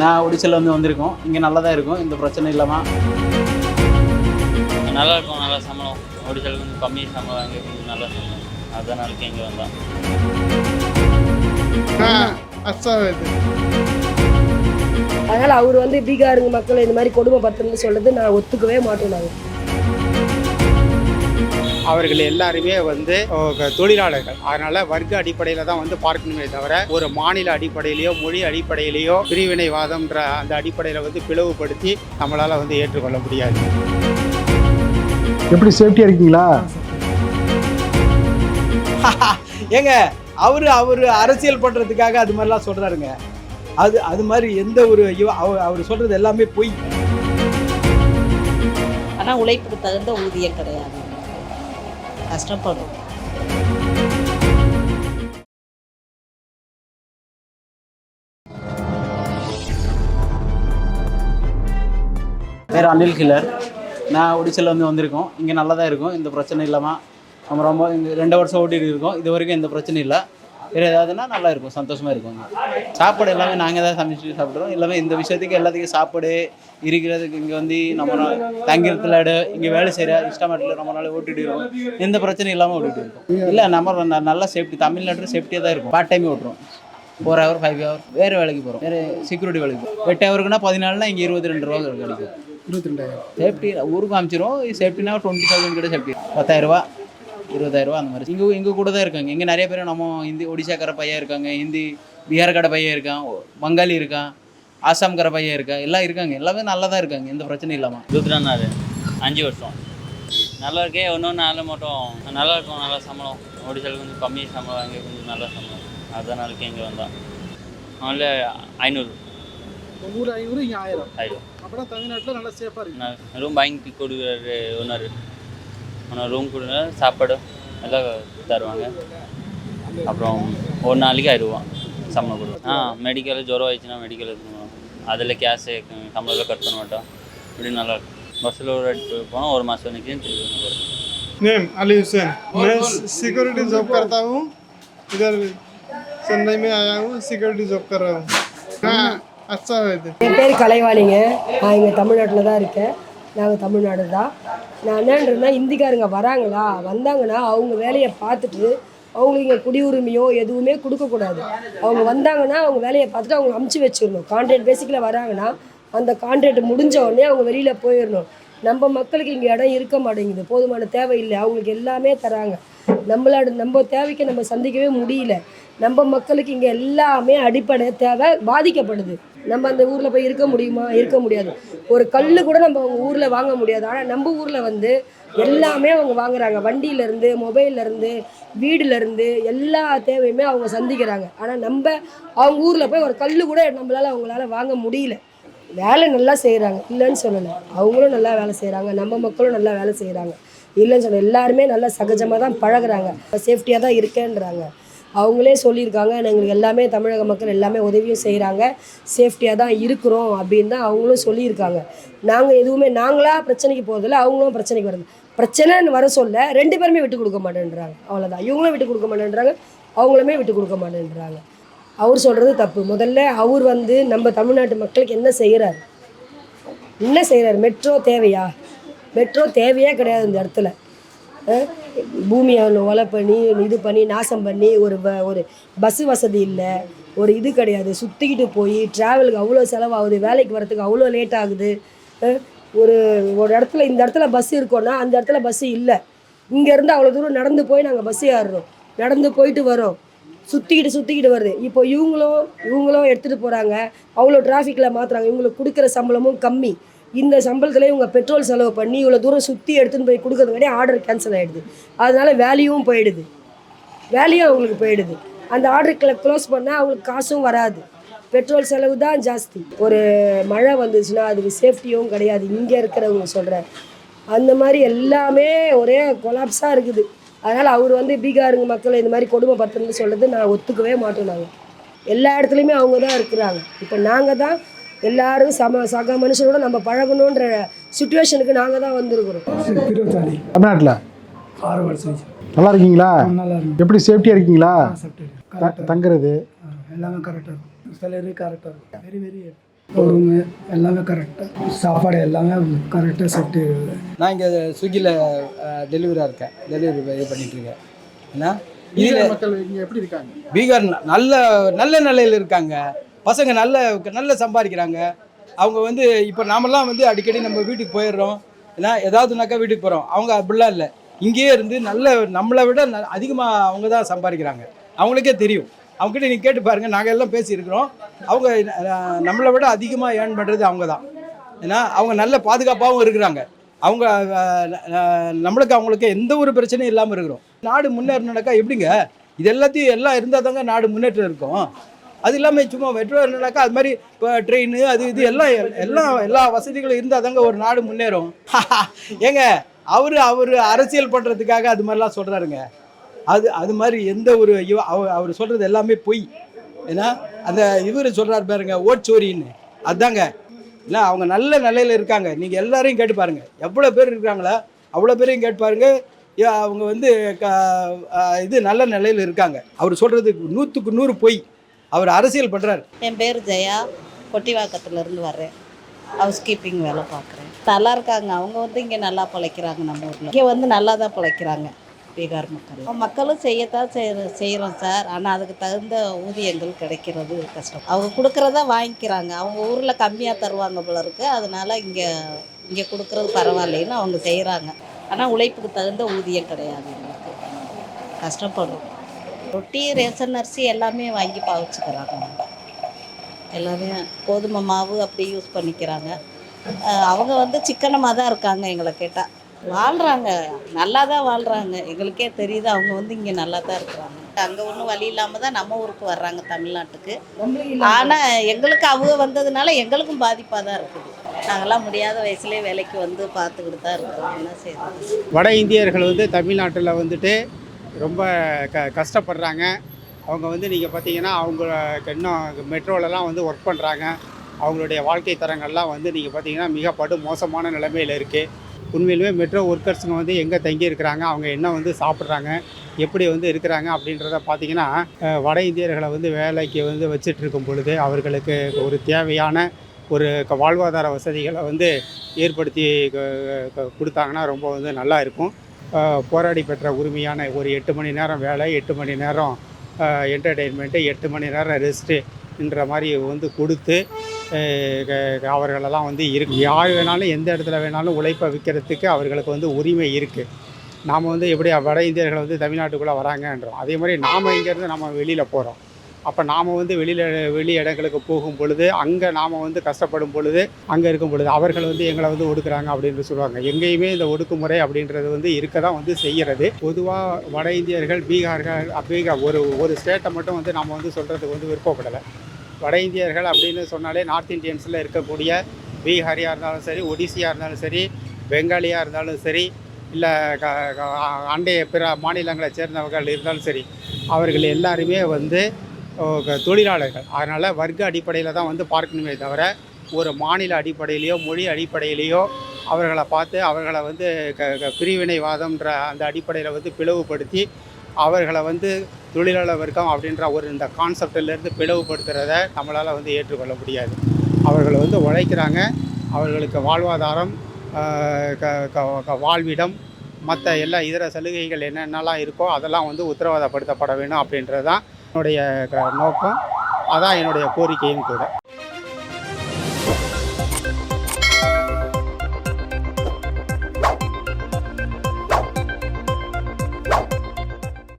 நான் ஒடிசியில் வந்து வந்திருக்கோம். இங்கே நல்லா தான் இருக்கும். இந்த பிரச்சனை இல்லாமல் நல்லா இருக்கும். நல்லா சம்பளம். ஒடிசாவில் வந்து கம்மி சம்பளம் அங்கே கொஞ்சம் நல்லா அதுதான் நாளைக்கு இங்கே வந்தான் அதனால் அவர் வந்து பீகாருங்க மக்கள் இந்த மாதிரி கொடுமைப்படுத்துன்னு சொல்கிறது நான் ஒத்துக்கவே மாட்டோம் நாங்கள் அவர்கள் எல்லாருமே வந்து தொழிலாளர்கள். அதனால வர்க்க அடிப்படையில் தான் வந்து பார்க்கணுமே தவிர ஒரு மாநில அடிப்படையிலையோ மொழி அடிப்படையிலையோ பிரிவினைவாதம்ன்ற அந்த அடிப்படையில் வந்து பிளவுபடுத்தி நம்மளால வந்து ஏற்றுக்கொள்ள முடியாது. எப்படி சேஃப்டியாக இருக்கீங்களா? ஏங்க அவர் அவர் அரசியல் பண்ணுறதுக்காக அது மாதிரிலாம் சொல்கிறாருங்க அது அது மாதிரி எந்த ஒரு அவர் அவர் சொல்கிறது எல்லாமே பொய். ஆனால் உழைப்புக்கு தகுந்த ஊதியம் கிடையாது. கஷ்டப்படும். பேர் அனில் கிலர். நான் ஒடிசையில் வந்து வந்திருக்கோம். இங்கே நல்லா தான் இருக்கும். இந்த பிரச்சனை இல்லாமல் நம்ம ரொம்ப இந்த ரெண்டு வருஷம் ஓட்டிகிட்டு இருக்கோம். இது வரைக்கும் எந்த பிரச்சனையும் இல்லை. வேறு ஏதாவதுன்னா நல்லா இருக்கும் சந்தோஷமாக இருக்கும். இங்க. சாப்பாடு எல்லாமே நாங்கள் தான் சமைச்சு சாப்பிட்றோம். எல்லாமே இந்த விஷயத்துக்கு எல்லாத்துக்கும் சாப்பாடு இருக்கிறதுக்கு இங்கே வந்து நம்ம நா- தங்கிறதுல இங்கே வேலை செய்கிற இஷ்டமாட்டில் ரொம்ப நாள் ஓட்டிட்டு இருக்கோம். எந்த பிரச்சனையும் இல்லாமல் ஓட்டிட்டு இருக்கோம். இல்லை நம்ம நல்லா சேஃப்டி தமிழ்நாட்டில் சேஃப்டியாக தான் இருக்கும் பார்ட் டைம் ஓட்டுறோம். ஃபோர் ஹவர் ஃபைவ் ஹவர் வேறு வேலைக்கு போகிறோம் வேறு செக்யூரிட்டி வேலைக்கு போகிறோம் எட்டு ஹவருக்குன்னா பதினாலுனா இங்கே இருபத்தி ரெண்டு ரூபா கிடைக்கும். இருபத்தி ரெண்டாயிரம் சேஃப்டி ஊருக்கு அமைச்சிரும் சேஃப்டினா டுவெண்ட்டி தௌசண்ட் கிட்ட சேஃப்டி பத்தாயிரரூபா இருபதாயிரரூபா அந்த மாதிரி. இங்கே இங்கே கூட தான் இருக்காங்க. இங்கே நிறைய பேர் நம்ம ஹிந்தி ஒடிசாக்கார பையன் இருக்காங்க ஹிந்தி பீகார்கார பையன் இருக்கான் பங்காளி இருக்கான் ஆசாம்கார பையன் இருக்கா எல்லாம் இருக்காங்க. எல்லாமே நல்லா தான் இருக்காங்க. எந்த பிரச்சனையும் இல்லாமல் ருத்ரநாத் அஞ்சு வருஷம். நல்லா இருக்கே இன்னொன்று நாலு மட்டும். நல்லா இருக்கும் நல்லா சம்பளம். ஒடிசாலுக்கு கொஞ்சம் கம்மி சம்பளம் இங்கே கொஞ்சம் நல்லா சம்பளம். அதனால இங்கே வந்தோம் அதில் ஐநூறு. ஊர் ஐநூறு இங்கே ஆயிரம். ஆயிடும் அப்புறம் தமிழ்நாட்டில் நல்லா சேஃபாக இருக்கு. ரூம் வாங்கி கொடுக்குறாரு ஓனர் ஆனால் ரூம் கொடுங்க சாப்பாடு எல்லாம் தருவாங்க அப்புறம் ஒரு நாளைக்கு ஆயிடுவான் சம்பளம் கொடுக்கும் ஆ மெடிக்கல் ஜுரம் ஆயிடுச்சுன்னா மெடிக்கல் எடுத்துக்கணும் அதில் கேஷு சம்பளத்தில் கட் பண்ண மாட்டோம் இப்படி நல்லா இருக்கும் பஸ்ஸில் ஒரு இடத்துக்கு போனால் ஒரு மாதம் நிற்கும் திருப்பி வந்து வரும் नेम अली हुसैन मैं सिक्योरिटी जॉब करता हूँ इधर चेन्नई में आया हूँ सिक्योरिटी जॉब कर रहा हूँ हाँ अच्छा है तो। என் பேர் கலைவாணிங்க நான் இங்கே தமிழ்நாட்டில் தான் இருக்கேன் நாங்கள் தமிழ்நாடு தான் நான் என்னன்றேன்னா இந்திக்காரங்க வராங்களா? வந்தாங்கன்னா அவங்க வேலையை பார்த்துட்டு அவங்களுக்கு இங்கே குடியுரிமையோ எதுவுமே கொடுக்கக்கூடாது அவங்க வந்தாங்கன்னா அவங்க வேலையை பார்த்துட்டு அவங்க அமுச்சு வச்சிடணும். கான்ட்ராக்ட் பேசிக்கில் வராங்கன்னா அந்த கான்ட்ராக்ட் முடிஞ்ச உடனே அவங்க வெளியில் போயிடணும். நம்ம மக்களுக்கு இங்கே இடம் இருக்க மாட்டேங்குது. போதுமான தேவை இல்லை. அவங்களுக்கு எல்லாமே தராங்க. நம்மளோட நம்ம தேவைக்கு நம்ம சந்திக்கவே முடியல. நம்ம மக்களுக்கு இங்கே எல்லாமே அடிப்படை தேவை பாதிக்கப்படுது. நம்ம அந்த ஊரில் போய் இருக்க முடியுமா? இருக்க முடியாது. ஒரு கல் கூட நம்ம அவங்க ஊரில் வாங்க முடியாது. ஆனால் நம்ம ஊரில் வந்து எல்லாமே அவங்க வாங்குறாங்க. வண்டியிலேருந்து மொபைல்லேருந்து வீடுலேருந்து எல்லா தேவையுமே அவங்க சந்திக்கிறாங்க. ஆனால் நம்ம அவங்க ஊரில் போய் ஒரு கல் கூட நம்மளால் அவங்களால வாங்க முடியல. வேலை நல்லா செய்கிறாங்க இல்லைன்னு சொல்லலை. அவங்களும் நல்லா வேலை செய்கிறாங்க நம்ம மக்களும் நல்லா வேலை செய்கிறாங்க இல்லைன்னு சொல்லலை. எல்லாருமே நல்லா சகஜமாக தான் பழகுறாங்க. சேஃப்டியாக தான் இருக்கேன்றாங்க. அவங்களே சொல்லியிருக்காங்க. எங்களுக்கு எல்லாமே தமிழக மக்கள் எல்லாமே உதவியும் செய்கிறாங்க சேஃப்டியாக தான் இருக்கிறோம் அப்படின்னு தான் அவங்களும் சொல்லியிருக்காங்க. நாங்கள் எதுவுமே நாங்களாக பிரச்சனைக்கு போகிறதில்ல அவங்களும் பிரச்சனைக்கு வருது பிரச்சனைன்னு வர சொல்ல ரெண்டு பேருமே விட்டு கொடுக்க மாட்டேன்றாங்க. அவ்வளோதான் இவங்களும் விட்டு கொடுக்க மாட்டேன்றாங்க. அவங்களுமே விட்டு கொடுக்க மாட்டேன்றாங்க. அவர் சொல்கிறது தப்பு. முதல்ல அவர் வந்து நம்ம தமிழ்நாட்டு மக்களுக்கு என்ன செய்கிறார் என்ன செய்கிறார் மெட்ரோ தேவையா? மெட்ரோ தேவையே கிடையாது இந்த இடத்துல. பூமியை ஒலை பண்ணி இது பண்ணி நாசம் பண்ணி ஒரு ப- ஒரு பஸ் வசதி இல்லை ஒரு இது கிடையாது. சுற்றிக்கிட்டு போய் ட்ராவலுக்கு அவ்வளோ செலவாகுது வேலைக்கு வரத்துக்கு அவ்வளோ லேட் ஆகுது. ஒரு ஒரு இடத்துல இந்த இடத்துல பஸ் இருக்கோன்னா அந்த இடத்துல பஸ்ஸு இல்லை. இங்கேருந்து அவ்வளோ தூரம் நடந்து போய் நாங்கள் பஸ் ஏறுறோம் நடந்து போயிட்டு வரோம் சுற்றிக்கிட்டு சுற்றிக்கிட்டு வருது. இப்போ இவங்களும் இவங்களும் எடுத்துகிட்டு போகிறாங்க அவ்வளோ டிராஃபிக்கில் மாற்றுறாங்க இவங்களுக்கு கொடுக்குற சம்பளமும் கம்மி. இந்த சம்பளத்தில் இவங்க பெட்ரோல் செலவு பண்ணி இவ்வளோ தூரம் சுற்றி எடுத்துன்னு போய் கொடுக்கறதுக்காடி ஆர்டர் கேன்சல் ஆகிடுது அதனால வேல்யூவும் போயிடுது. வேலையும் அவங்களுக்கு போயிடுது. அந்த ஆர்டர் க்ளோஸ் பண்ணால் அவங்களுக்கு காசும் வராது. பெட்ரோல் செலவு தான் ஜாஸ்தி. ஒரு மழை வந்துச்சுன்னா அதுக்கு சேஃப்டியும் கிடையாது. இங்கே இருக்கிறவங்க சொல்கிறேன் அந்த மாதிரி எல்லாமே ஒரே கொலாப்ஸாக இருக்குது. அதனால் அவர் வந்து பீகாருங்க மக்களை இந்த மாதிரி கொடுமைப்படுத்துன்னு சொல்கிறது நான் ஒத்துக்கவே மாட்டோம் நாங்கள் எல்லா இடத்துலையுமே அவங்க தான் இருக்கிறாங்க. இப்போ நாங்கள் தான் எல்லாரும் சம சக மனுஷனோட நம்ம பழகணுன்ற சுச்சுவேஷனுக்கு நாங்கள் தான் வந்திருக்கிறோம். தமிழ்நாட்டில்? நல்லா இருக்கீங்களா? நல்லா இருக்கும். எப்படி சேஃப்டியாக இருக்கீங்களா? தங்குறது? எல்லாமே கரெக்டாக இருக்கும். சேலரி கரெக்டாக இருக்கும். வெரி வெரி ரூமு எல்லாமே கரெக்டாக சாப்பாடு எல்லாமே கரெக்டாக செட்டு நான் இங்கே ஸ்விக்கியில் டெலிவரியாக இருக்கேன். டெலிவரி இது பண்ணிட்டு இருக்கேன். ஏன்னா இதில் பீகார் மக்கள் இங்கே எப்படி இருக்காங்க? பீகார் நல்ல நல்ல நிலையில் இருக்காங்க. பசங்க நல்ல நல்ல சம்பாதிக்கிறாங்க. அவங்க வந்து இப்போ நாமெல்லாம் வந்து அடிக்கடி நம்ம வீட்டுக்கு போயிடுறோம். ஏன்னா ஏதாவதுனாக்கா வீட்டுக்கு போகிறோம் அவங்க அப்படிலாம் இல்லை. இங்கேயே இருந்து நல்ல நம்மளை விட அதிகமாக அவங்க தான் சம்பாதிக்கிறாங்க. அவங்களுக்கே தெரியும். அவங்ககிட்ட நீங்கள் கேட்டு பாருங்கள் நாங்கள் எல்லாம் பேசியிருக்கிறோம். அவங்க நம்மளை விட அதிகமாக ஏர்ன் பண்ணுறது அவங்க தான். ஏன்னா அவங்க நல்ல பாதுகாப்பாகவும் இருக்கிறாங்க. அவங்க நம்மளுக்கு அவங்களுக்கு எந்த ஒரு பிரச்சனையும் இல்லாமல் இருக்கிறோம். நாடு முன்னேறினாக்கா எப்படிங்க? இது எல்லாத்தையும் எல்லாம் இருந்தால் தாங்க நாடு முன்னேற்றம் இருக்கும். அது இல்லாமல் சும்மா மெட்ரோ இருந்தாக்கா அது மாதிரி இப்போ ட்ரெயின் அது இது எல்லாம் எல்லாம் எல்லா வசதிகளும் இருந்தால் தாங்க ஒரு நாடு முன்னேறும். ஏங்க அவர் அவர் அரசியல் பண்ணுறதுக்காக அது மாதிரிலாம் சொல்கிறாருங்க அது அது மாதிரி எந்த ஒரு அவ- அவர் சொல்கிறது எல்லாமே பொய். ஏன்னா அந்த இவர் சொல்கிறார் பாருங்க ஓட்சோரின்னு அதாங்க. இல்லை அவங்க நல்ல நிலையில் இருக்காங்க. நீங்கள் எல்லாரையும் கேட்டு பாருங்கள் எவ்வளோ பேர் இருக்காங்களா அவ்வளோ பேரையும் கேட்டு பாருங்கள் ஏ, அவங்க வந்து க- இது நல்ல நிலையில் இருக்காங்க. அவர் சொல்கிறது நூற்றுக்கு நூறு பொய். அவர் அரசியல் பண்ணுறாரு என் பேர் ஜெயா. கொட்டிவாக்கத்துலேருந்து வர்றேன். ஹவுஸ் கீப்பிங் வேலை பார்க்குறேன். நல்லா இருக்காங்க. அவங்க வந்து இங்கே நல்லா பிழைக்கிறாங்க நம்ம ஊரில். இங்கே வந்து நல்லா தான் பிழைக்கிறாங்க பீகார் மக்கள். மக்களும் செய்யத்தான் செய்கிற செய்கிறோம் சார். ஆனால் அதுக்கு தகுந்த ஊதியங்கள் கிடைக்கிறது கஷ்டம். அவங்க கொடுக்குறத வாங்கிக்கிறாங்க. அவங்க ஊரில் கம்மியாக தருவாங்க போல இருக்கு. அதனால இங்கே இங்கே கொடுக்குறது பரவாயில்லைன்னு அவங்க செய்கிறாங்க ஆனால் உழைப்புக்கு தகுந்த ஊதியம் கிடையாது எங்களுக்கு. கஷ்டப்படுறோம். ரொட்டி ரேஷன் அரிசி எல்லாமே வாங்கி பாவிச்சுக்கிறாங்க. எல்லாமே கோதுமை மாவு அப்படி யூஸ் பண்ணிக்கிறாங்க. அவங்க வந்து சிக்கனமாக தான் இருக்காங்க எங்களை கேட்டால் வாழ்கிறாங்க நல்லா தான் வாழ்கிறாங்க எங்களுக்கே தெரியுது அவங்க வந்து இங்கே நல்லா தான் இருக்கிறாங்க. அங்கே ஒன்றும் வழி இல்லாமல் தான் நம்ம ஊருக்கு வர்றாங்க தமிழ்நாட்டுக்கு. ஆனால் எங்களுக்கு அவங்க வந்ததுனால எங்களுக்கும் பாதிப்பாக தான் இருக்குது. நாங்களாம் முடியாத வயசுலேயே வேலைக்கு வந்து பார்த்துக்கிட்டு தான் இருக்கிறோம் என்ன செய்யறது? வட இந்தியர்கள் வந்து தமிழ்நாட்டில் வந்துட்டு ரொம்ப க கஷ்டப்படுறாங்க. அவங்க வந்து நீங்கள் பார்த்தீங்கன்னா அவங்க இன்னும் மெட்ரோலெலாம் வந்து ஒர்க் பண்ணுறாங்க அவங்களுடைய வாழ்க்கை தரங்கள்லாம் வந்து நீங்கள் பார்த்தீங்கன்னா மிக படு மோசமான நிலைமையில் இருக்குது உண்மையிலுமே மெட்ரோ ஒர்க்கர்ஸுங்க வந்து எங்கே தங்கி இருக்கிறாங்க அவங்க என்ன வந்து சாப்பிட்றாங்க? எப்படி வந்து இருக்கிறாங்க? அப்படின்றத பார்த்தீங்கன்னா வட இந்தியர்களை வந்து வேலைக்கு வந்து வச்சிட்டு இருக்கும் பொழுது அவர்களுக்கு ஒரு தேவையான ஒரு வாழ்வாதார வசதிகளை வந்து ஏற்படுத்தி க- க- கொடுத்தாங்கன்னா ரொம்ப வந்து நல்லா இருக்கும். போராடி பெற்ற உரிமையான ஒரு எட்டு மணி நேரம் வேலை எட்டு மணி நேரம் என்டர்டெயின்மெண்ட்டு எட்டு மணி நேரம் ரெஸ்ட்டுன்ற மாதிரி வந்து கொடுத்து க- அவர்களெல்லாம் வந்து இருக்கு. யார் வேணாலும் எந்த இடத்துல வேணாலும் உழைப்பை விற்கிறதுக்கு அவர்களுக்கு வந்து உரிமை இருக்குது நாம் வந்து எப்படி வட இந்தியர்கள் வந்து தமிழ்நாட்டுக்குள்ளே வராங்கன்றோம். அதே மாதிரி நாம் இங்கேருந்து நம்ம வெளியில் போகிறோம் அப்போ நாம் வந்து வெளியில் வெளி இடங்களுக்கு போகும் பொழுது அங்கே நாம் வந்து கஷ்டப்படும் பொழுது அங்கே இருக்கும் பொழுது அவர்கள் வந்து எங்களை வந்து ஒடுக்குறாங்க அப்படின்னு சொல்லுவாங்க. எங்கேயுமே இந்த ஒடுக்குமுறை அப்படின்றது வந்து இருக்க தான் வந்து செய்கிறது. பொதுவாக வட இந்தியர்கள் பீகார்கள் பீகார் ஒரு ஒரு ஸ்டேட்டை மட்டும் வந்து நாம் வந்து சொல்கிறதுக்கு வந்து விருப்பப்படலை. வட இந்தியர்கள் அப்படின்னு சொன்னாலே நார்த் இந்தியன்ஸில் இருக்கக்கூடிய பீகாரியாக இருந்தாலும் சரி ஒடிசியாக இருந்தாலும் சரி பெங்காலியாக இருந்தாலும் சரி இல்லை க அண்டைய பிற மாநிலங்களை சேர்ந்தவர்கள் இருந்தாலும் சரி அவர்கள் எல்லாருமே வந்து தொழிலாளர்கள். அதனால் வர்க்க அடிப்படையில் தான் வந்து பார்க்கணுமே தவிர ஒரு மாநில அடிப்படையிலையோ மொழி அடிப்படையிலையோ அவர்களை பார்த்து அவர்களை வந்து க க- பிரிவினைவாதம்ன்ற அந்த அடிப்படையில் வந்து பிளவுபடுத்தி அவர்களை வந்து தொழிலாளர் வர்க்கம் அப்படின்ற ஒரு இந்த கான்செப்டிலேருந்து பிளவுபடுத்துகிறத நம்மளால் வந்து ஏற்றுக்கொள்ள முடியாது. அவர்கள் வந்து உழைக்கிறாங்க. அவர்களுக்கு வாழ்வாதாரம் க க- க- வாழ்விடம் மற்ற எல்லா இதர சலுகைகள் என்னென்னலாம் இருக்கோ அதெல்லாம் வந்து உத்தரவாதப்படுத்தப்பட வேணும் அப்படின்றது தான் என்னுடைய க- நோக்கம் அதான் என்னுடைய கோரிக்கையும் கூட.